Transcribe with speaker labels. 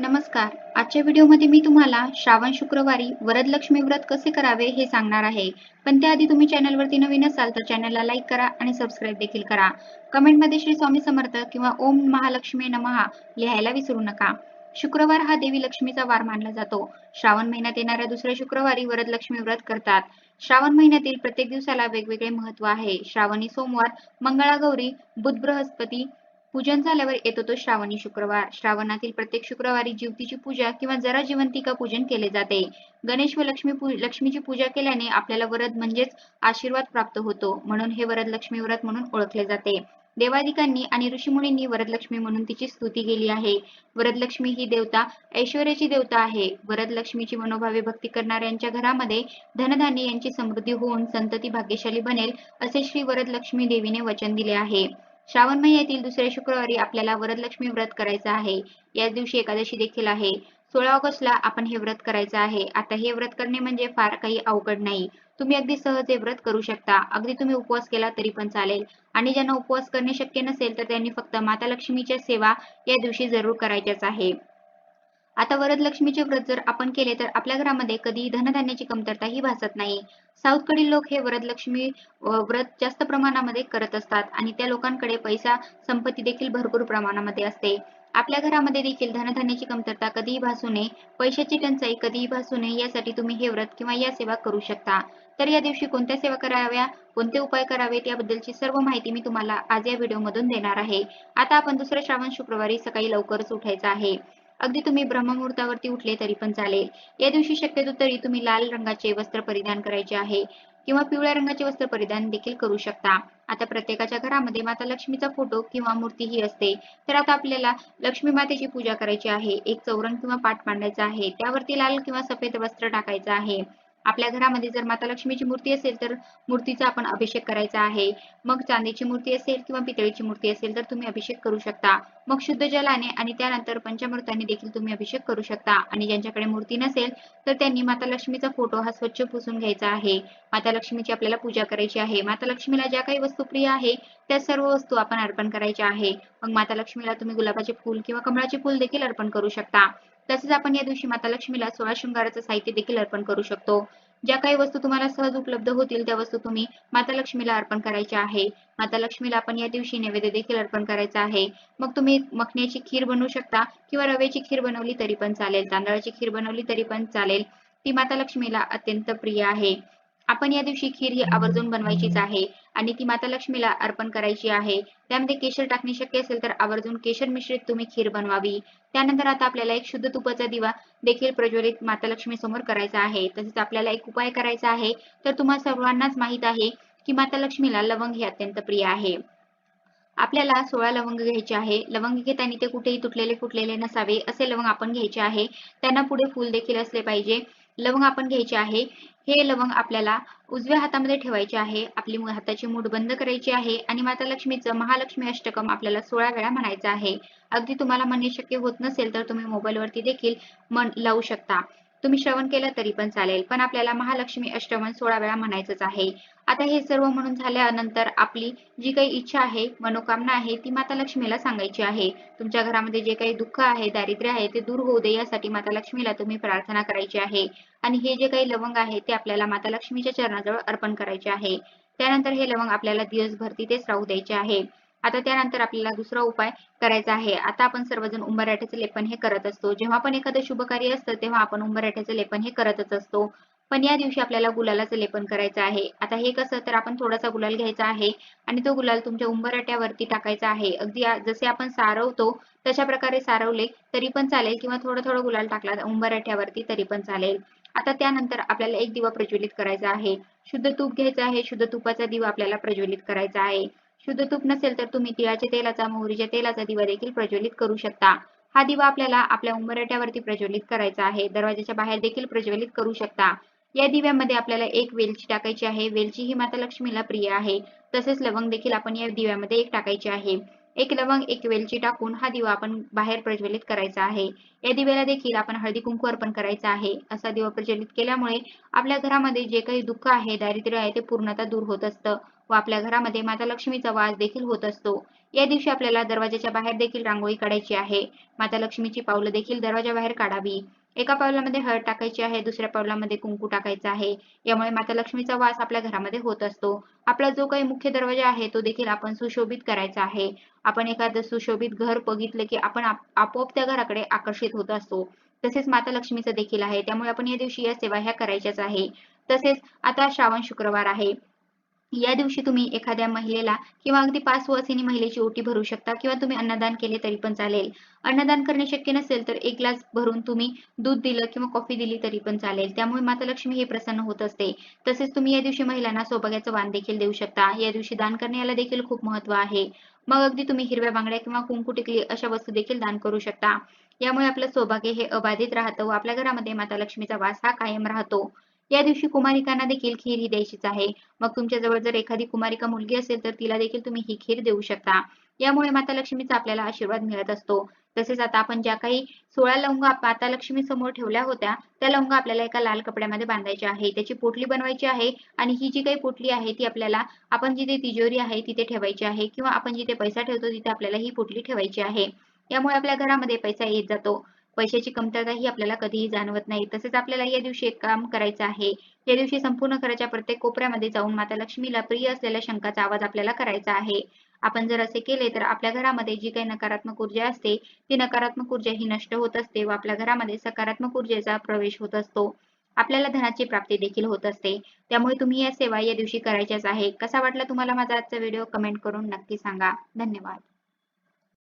Speaker 1: नमस्कार. आजच्या व्हिडिओमध्ये मी तुम्हाला श्रावण शुक्रवारी वरदलक्ष्मी व्रत कसे करावे हे सांगणार आहे. पण त्याआधी तुम्ही चॅनलवरती नवीन असाल तर चॅनलला लाईक करा आणि सबस्क्राईब देखील करा. कमेंटमध्ये श्री स्वामी समर्थ किंवा ओम महालक्ष्मी नमहा लिहायला विसरू नका. शुक्रवार हा देवी लक्ष्मीचा वार मानला जातो. श्रावण महिन्यात येणाऱ्या दुसऱ्या शुक्रवारी वरदलक्ष्मी व्रत करतात. श्रावण महिन्यातील प्रत्येक दिवसाला वेगवेगळे महत्त्व आहे. श्रावणी सोमवार मंगळागौरी बुध बृहस्पती पूजन झाल्यावर येतो तो श्रावणी शुक्रवार. श्रावणातील प्रत्येक शुक्रवारी जीवतीची पूजा किंवा जरा जिवंतिका पूजन केले जाते. गणेश व लक्ष्मी लक्ष्मीची पूजा केल्याने आपल्याला वरद म्हणजेच आशीर्वाद प्राप्त होतो. म्हणून हे वरद लक्ष्मी व्रत म्हणून ओळखले जाते. देवादिकांनी आणि ऋषीमुनींनी वरदलक्ष्मी म्हणून तिची स्तुती केली आहे. वरदलक्ष्मी ही देवता ऐश्वर्याची देवता आहे. वरदलक्ष्मीची मनोभावे भक्ती करणाऱ्यांच्या घरामध्ये धनधान्य यांची समृद्धी होऊन संतती भाग्यशाली बनेल असे श्री वरदलक्ष्मी देवीने वचन दिले आहे. श्रावण महिन्यातील दुसऱ्या शुक्रवारी आपल्याला वरदलक्ष्मी व्रत करायचं आहे. याच दिवशी एकादशी देखील आहे. सोळा ऑगस्टला आपण हे व्रत करायचं आहे. आता हे व्रत करणे म्हणजे फार काही अवघड नाही. तुम्ही अगदी सहज हे व्रत करू शकता. अगदी तुम्ही उपवास केला तरी पण चालेल. आणि ज्यांना उपवास करणे शक्य नसेल तर त्यांनी फक्त माता लक्ष्मीच्या सेवा या दिवशी जरूर करायच्याच आहे. आता वरदलक्ष्मीचे व्रत जर आपण केले तर आपल्या घरामध्ये कधी धनधान्याची कमतरता ही भासत नाही. साऊथकडील लोक हे वरदलक्ष्मी व्रत जास्त प्रमाणामध्ये करत असतात आणि त्या लोकांकडे पैसा संपत्ती देखील भरपूर प्रमाणामध्ये असते. आपल्या घरामध्ये देखील धनधान्याची कमतरता कधीही भासू नये पैशाची टंचाई कधीही भासू नये यासाठी तुम्ही हे व्रत किंवा या सेवा करू शकता. तर या दिवशी कोणत्या सेवा कराव्या कोणते उपाय करावेत याबद्दलची सर्व माहिती मी तुम्हाला आज या व्हिडिओमधून देणार आहे. आता आपण दुसऱ्या श्रावण शुक्रवारी सकाळी लवकरच उठायचं आहे. अगदी तुम्ही ब्रह्ममुहूर्तावरती उठले तरी पण चालेल. या दिवशी शक्यतो तरी तुम्ही लाल रंगाचे वस्त्र परिधान करायचे आहे किंवा पिवळ्या रंगाचे वस्त्र परिधान देखील करू शकता. आता प्रत्येकाच्या घरामध्ये माता लक्ष्मीचा फोटो किंवा मूर्ती ही असते. तर आता आपल्याला लक्ष्मी मातेची पूजा करायची आहे. एक चौरंग किंवा पाठ मांडायचा आहे. त्यावरती लाल किंवा सफेद वस्त्र टाकायचं आहे. आपल्या घरामध्ये जर माता लक्ष्मीची मूर्ती असेल तर मूर्तीचा आपण अभिषेक करायचा आहे. मग चांदीची मूर्ती असेल किंवा पितळीची मूर्ती असेल तर तुम्ही अभिषेक करू शकता. मग शुद्ध जलाने आणि त्यानंतर पंचामृताने देखील तुम्ही अभिषेक करू शकता. आणि ज्यांच्याकडे मूर्ती नसेल तर त्यांनी माता लक्ष्मीचा फोटो हा स्वच्छ पुसून घ्यायचा आहे. माता लक्ष्मीची आपल्याला पूजा करायची आहे. माता लक्ष्मीला ज्या काही वस्तू प्रिय आहे त्या सर्व वस्तू आपण अर्पण करायच्या आहे. मग माता लक्ष्मीला तुम्ही गुलाबाचे फूल किंवा कमळाचे फूल देखील अर्पण करू शकता. तसेच आपण या दिवशी माता लक्ष्मीला सोळा शृंगाराचं साहित्य देखील अर्पण करू शकतो. ज्या काही वस्तू तुम्हाला सहज उपलब्ध होतील त्या वस्तू तुम्ही माता लक्ष्मीला अर्पण करायच्या आहे. माता लक्ष्मीला आपण या दिवशी नैवेद्य देखील अर्पण करायचा आहे. मग तुम्ही मखण्याची खीर बनवू शकता किंवा रव्याची खीर बनवली तरी पण चालेल तांदळाची खीर बनवली तरी पण चालेल. ती माता लक्ष्मीला अत्यंत प्रिय आहे. आपण या दिवशी खीर ही आवर्जून बनवायचीच आहे आणि ती माता लक्ष्मीला अर्पण करायची आहे. त्यामध्ये केशर टाकणे शक्य असेल तर आवर्जून केशर मिश्रित तुम्ही खीर बनवावी. त्यानंतर आता आपल्याला एक शुद्ध तुपाचा दिवा देखील प्रज्वलित माता लक्ष्मी समोर करायचा आहे. तसेच आपल्याला एक उपाय करायचा आहे. तर तुम्हा सर्वांनाच माहीत आहे की माता लक्ष्मीला लवंग हे अत्यंत प्रिय आहे. आपल्याला सोळा लवंग घ्यायचे आहे. लवंग घेताना ते कुठेही तुटलेले फुटलेले नसावे असे लवंग आपण घ्यायचे आहे. त्यांना पुढे फूल देखील असले पाहिजे. लवंग आपण घ्यायचे आहे. हे लवंग आपल्याला उजव्या हातामध्ये ठेवायचे आहे. आपली हाताची मूठ बंद करायची आहे. आणि माता लक्ष्मीचं महालक्ष्मी अष्टकम आपल्याला सोळा वेळा म्हणायचं आहे. अगदी तुम्हाला म्हणणे शक्य होत नसेल तर तुम्ही मोबाईलवरती देखील मन लावू शकता. तुम्ही श्रवण केलं तरी पण चालेल. पण आपल्याला महालक्ष्मी अष्टमन सोळा वेळा म्हणायचंच आहे. आता हे सर्व म्हणून झाल्यानंतर आपली जी काही इच्छा आहे मनोकामना आहे ती माता लक्ष्मीला सांगायची आहे. तुमच्या घरामध्ये जे काही दुःख आहे दारिद्र्य आहे ते दूर होऊ दे यासाठी माता लक्ष्मीला तुम्ही प्रार्थना करायची आहे. आणि हे जे काही लवंग आहे ते आपल्याला माता लक्ष्मीच्या चरणाजवळ अर्पण करायचे आहे. त्यानंतर हे लवंग आपल्याला दिवसभर तिथेच राहू द्यायचे आहे. आता त्यानंतर आपल्याला दुसरा उपाय करायचा आहे. आता आपण सर्वजण उंबरठ्याचे लेपन हे करत असतो. जेव्हा पण एखादं शुभ कार्य असतं तेव्हा आपण उंबरठ्याचे लेपन हे करतच असतो. पण या दिवशी आपल्याला गुलालाचं लेपन करायचं आहे. आता हे कसं तर आपण थोडासा गुलाल घ्यायचा आहे आणि तो गुलाल तुमच्या उंबराट्यावरती टाकायचा आहे. अगदी जसे आपण सारवतो तशा प्रकारे सारवले तरी पण चालेल किंवा थोडं थोडं गुलाल टाकला उंबरठ्यावरती तरी पण चालेल. आता त्यानंतर आपल्याला एक दिवा प्रज्वलित करायचा आहे. शुद्ध तूप घ्यायचं आहे. शुद्ध तुपाचा दिवा आपल्याला प्रज्वलित करायचा आहे. शुद्ध तूप नसेल तर तुम्ही तिळाच्या तेलाचा मोहरीच्या तेलाचा दिवा देखील प्रज्वलित करू शकता. हा दिवा आपल्याला आपल्या उंबरट्यावरती प्रज्वलित करायचा आहे. दरवाजाच्या बाहेर देखील प्रज्वलित करू शकता. या दिव्यामध्ये आपल्याला एक वेलची टाकायची आहे. वेलची ही माता लक्ष्मीला प्रिय आहे. तसेच लवंग देखील आपण या दिव्यामध्ये एक टाकायची आहे. एक लवंग एक वेलची टाकून हा दिवा आपण बाहेर प्रज्वलित करायचा आहे. या दिव्याला देखील आपण हळदी कुंकू अर्पण करायचा आहे. असा दिवा प्रज्वलित केल्यामुळे आपल्या घरामध्ये जे काही दुःख आहे दारिद्र्य आहे ते पूर्णतः दूर होत असतं व आपल्या घरामध्ये माता लक्ष्मीचा वास देखील होत असतो. या दिवशी आपल्याला दरवाजाच्या बाहेर देखील रांगोळी काढायची आहे. माता लक्ष्मीची पावलं देखील दरवाजा बाहेर काढावी. एका पावलामध्ये हळद टाकायची आहे दुसऱ्या पावलामध्ये कुंकू टाकायचा आहे. यामुळे माता लक्ष्मीचा वास आपल्या घरामध्ये होत असतो. आपला जो काही मुख्य दरवाजा आहे तो देखील आपण सुशोभित करायचा आहे. आपण एखादं सुशोभित घर बघितलं की आपण आपोआप त्या घराकडे आकर्षित होत असतो. तसेच माता लक्ष्मीचं देखील आहे. त्यामुळे आपण या दिवशी या सेवा ह्या करायच्याच आहे. तसेच आता श्रावण शुक्रवार आहे. या दिवशी तुम्ही एखाद्या महिलेला किंवा अगदी पाच सुवासिनी महिलेची ओटी भरू शकता किंवा तुम्ही अन्नदान केले तरी पण चालेल. अन्नदान करणे शक्य नसेल तर एक ग्लास भरून तुम्ही दूध दिलं किंवा कॉफी दिली तरी पण चालेल. त्यामुळे माता लक्ष्मी हे प्रसन्न होत असते. तसेच तुम्ही या दिवशी महिलांना सौभाग्याचं वाण देखील देऊ शकता. या दिवशी दान करणे याला देखील खूप महत्त्व आहे. मग अगदी तुम्ही हिरव्या बांगड्या किंवा कुंकू टिकली अशा वस्तू देखील दान करू शकता. यामुळे आपलं सौभाग्य हे अबाधित राहतं व आपल्या घरामध्ये माता लक्ष्मीचा वास हा कायम राहतो. या दिवशी कुमारिकांना देखील खीर ही द्यायचीच आहे. मग तुमच्याजवळ जर एखादी कुमारिका मुलगी असेल तर तिला देखील तुम्ही ही खीर देऊ शकता. यामुळे माता लक्ष्मीचा आपल्याला आशीर्वाद मिळत असतो. तसेच आता आपण ज्या काही सोळा लवंगा माता लक्ष्मी समोर ठेवल्या होत्या त्या लवंगा आपल्याला एका लाल कपड्यामध्ये बांधायच्या आहे. त्याची पोटली बनवायची आहे आणि ही जी काही पोटली आहे ती आपल्याला आपण जिथे तिजोरी आहे तिथे ठेवायची आहे किंवा आपण जिथे पैसा ठेवतो तिथे आपल्याला ही पोटली ठेवायची आहे. यामुळे आपल्या घरामध्ये पैसा येत जातो. पैशाची कमतरता ही आपल्याला कधीही जाणवत नाही. तसेच आपल्याला या दिवशी एक काम करायचं आहे. या दिवशी संपूर्ण घराच्या प्रत्येक कोपऱ्यामध्ये जाऊन माता लक्ष्मीला प्रिय असलेल्या शंखाचा आवाज आपल्याला करायचा आहे. आपण जर असे केले तर आपल्या घरामध्ये जी काही नकारात्मक ऊर्जा असते ती नकारात्मक ऊर्जा ही नष्ट होत असते व आपल्या घरामध्ये सकारात्मक ऊर्जेचा प्रवेश होत असतो. आपल्याला धनाची प्राप्ती देखील होत असते. त्यामुळे तुम्ही या सेवा या दिवशी करायच्याच आहे. कसा वाटला तुम्हाला माझा आजचा व्हिडिओ? कमेंट करून नक्की सांगा. धन्यवाद.